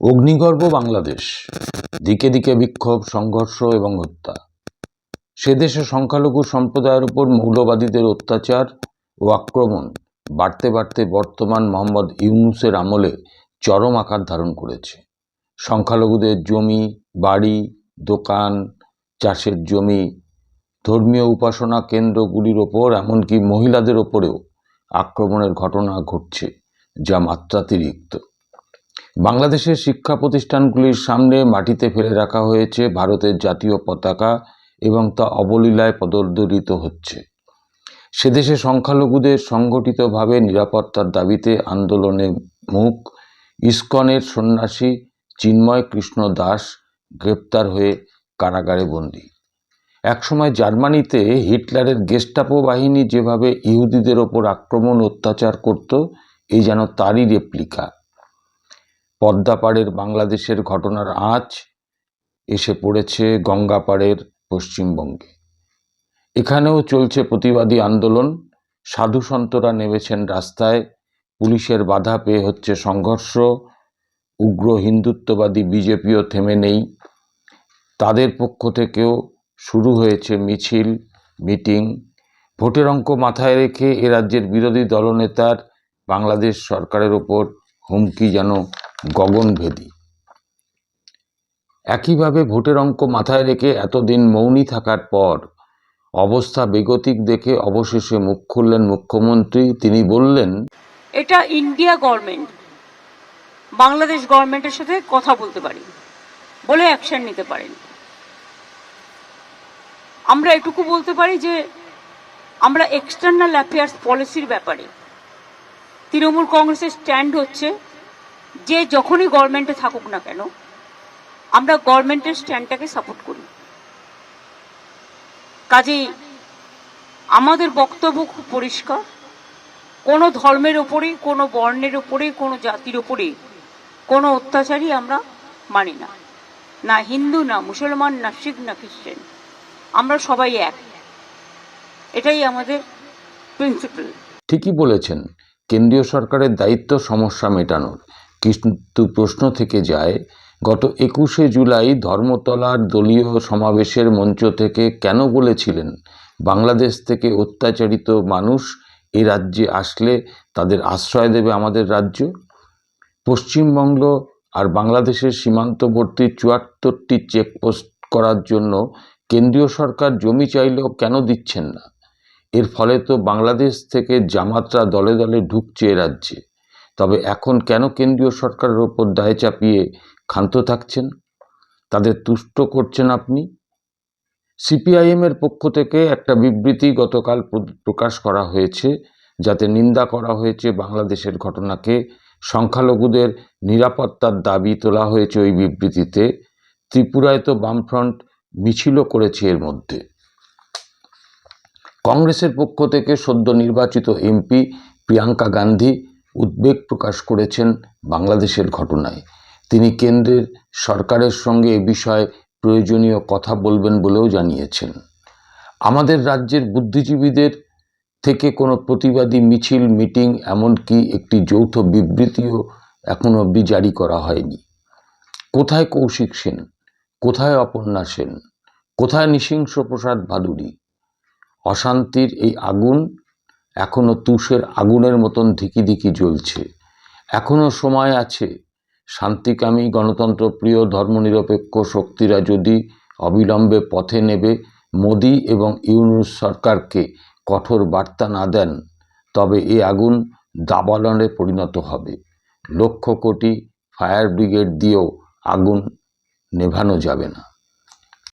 অগ্নিগর্ভ বাংলাদেশ, দিকে দিকে বিক্ষোভ, সংঘর্ষ এবং হত্যা। সে দেশে সংখ্যালঘু সম্প্রদায়ের উপর মৌলবাদীদের অত্যাচার ও আক্রমণ বাড়তে বাড়তে বর্তমান মোহাম্মদ ইউনুসের আমলে চরম আকার ধারণ করেছে। সংখ্যালঘুদের জমি, বাড়ি, দোকান, চাষের জমি, ধর্মীয় উপাসনা কেন্দ্রগুলির ওপর এমনকি মহিলাদের ওপরেও আক্রমণের ঘটনা ঘটছে, যা মাত্রাতিরিক্ত। বাংলাদেশের শিক্ষা প্রতিষ্ঠানগুলির সামনে মাটিতে ফেলে রাখা হয়েছে ভারতের জাতীয় পতাকা এবং তা অবলীলায় পদদলিত হচ্ছে। সেদেশে সংখ্যালঘুদের সংগঠিতভাবে নিরাপত্তার দাবিতে আন্দোলনে মুখ, ইস্কনের সন্ন্যাসী চিন্ময় কৃষ্ণ দাস গ্রেপ্তার হয়ে কারাগারে বন্দী। একসময় জার্মানিতে হিটলারের গেস্টাপো বাহিনী যেভাবে ইহুদিদের ওপর আক্রমণ, অত্যাচার করত, এই যেন তারই রেপ্লিকা। পদ্মাপাড়ের বাংলাদেশের ঘটনার আঁচ এসে পড়েছে গঙ্গাপাড়ের পশ্চিমবঙ্গে। এখানেও চলছে প্রতিবাদী আন্দোলন। সাধু সন্তরা নেমেছেন রাস্তায়। পুলিশের বাধা পেয়ে হচ্ছে সংঘর্ষ। উগ্র হিন্দুত্ববাদী বিজেপিও থেমে নেই। তাদের পক্ষ থেকেও শুরু হয়েছে মিছিল, মিটিং। ভোটের অঙ্ক মাথায় রেখে এ রাজ্যের বিরোধী দলনেতার বাংলাদেশ সরকারের ওপর হুমকি যেন গগনভেদী একইভাবে ভোটের অঙ্ক মাথায় রেখে এতদিন মৌনী থাকার পর অবস্থা বেগতিক দেখে অবশেষে মুখ খুললেন মুখ্যমন্ত্রী। তিনি বললেন, এটা ইন্ডিয়া গভর্নমেন্ট, বাংলাদেশ গভর্নমেন্টের সাথে কথা বলতে পারি, বলে অ্যাকশন নিতে পারেন। আমরা এটুকু বলতে পারি যে, আমরা এক্সটার্নাল অ্যাফেয়ার্স পলিসির ব্যাপারে তৃণমূল কংগ্রেসের স্ট্যান্ড হচ্ছে যে যখনই গভর্নমেন্টে থাকুক না কেন, আমরা গভর্নমেন্টের স্ট্যান্ডটাকে সাপোর্ট করি। কাজেই আমাদের বক্তব্য খুব পরিষ্কার। কোনো ধর্মের ওপরে কোনো বর্ণের ওপরে কোনো জাতির ওপরে কোনো অত্যাচারই আমরা মানি না। না হিন্দু, না মুসলমান, না শিখ, না খ্রিস্টান। আমরা সবাই এক। এটাই আমাদের প্রিন্সিপাল ঠিকই বলেছেন। কেন্দ্রীয় সরকারের দায়িত্ব সমস্যা মেটানোর। কিন্তু প্রশ্ন থেকে যায়, গত একুশে জুলাই ধর্মতলার দলীয় সমাবেশের মঞ্চ থেকে কেন বলেছিলেন, বাংলাদেশ থেকে অত্যাচারিত মানুষ এ রাজ্যে আসলে তাদের আশ্রয় দেবে আমাদের রাজ্য? পশ্চিমবঙ্গ আর বাংলাদেশের সীমান্তবর্তী চুয়াত্তরটি চেকপোস্ট করার জন্য কেন্দ্রীয় সরকার জমি চাইলেও কেন দিচ্ছেন না? এর ফলে তো বাংলাদেশ থেকে জামাতরা দলে দলে ঢুকছে এ রাজ্যে। তবে এখন কেন কেন্দ্রীয় সরকারের ওপর দায় চাপিয়ে ক্ষান্ত থাকছেন? তাদের তুষ্ট করছেন আপনি? সিপিআইএমের পক্ষ থেকে একটা বিবৃতি গতকাল প্র- প্রকাশ করা হয়েছে, যাতে নিন্দা করা হয়েছে বাংলাদেশের ঘটনাকে। সংখ্যালঘুদের নিরাপত্তার দাবি তোলা হয়েছে ওই বিবৃতিতে। ত্রিপুরায় তো বামফ্রন্ট মিছিলও করেছে এর মধ্যে। কংগ্রেসের পক্ষ থেকে সদ্য নির্বাচিত এমপি প্রিয়াঙ্কা গান্ধী উদ্বেগ প্রকাশ করেছেন বাংলাদেশের ঘটনায়। তিনি কেন্দ্রের সরকারের সঙ্গে এ বিষয়ে প্রয়োজনীয় কথা বলবেন বলেও জানিয়েছেন। আমাদের রাজ্যের বুদ্ধিজীবীদের থেকে কোনো প্রতিবাদী মিছিল, মিটিং, এমনকি একটি যৌথ বিবৃতিও এখন অবধি জারি করা হয়নি। কোথায় কৌশিক সেন? কোথায় অপর্ণা সেন? কোথায় নৃসিংহ প্রসাদ ভাদুরী অশান্তির এই আগুন এখনও তুষের আগুনের মতন ধিকি ধিকি জ্বলছে। এখনও সময় আছে। শান্তিকামী গণতন্ত্রপ্রিয় ধর্মনিরপেক্ষ শক্তিরা যদি অবিলম্বে পথে নেবে, মোদি এবং ইউনুস সরকারকে কঠোর বার্তা না দেন, তবে এ আগুন দাবালনে পরিণত হবে। লক্ষ কোটি ফায়ার ব্রিগেড দিয়েও আগুন নেভানো যাবে না।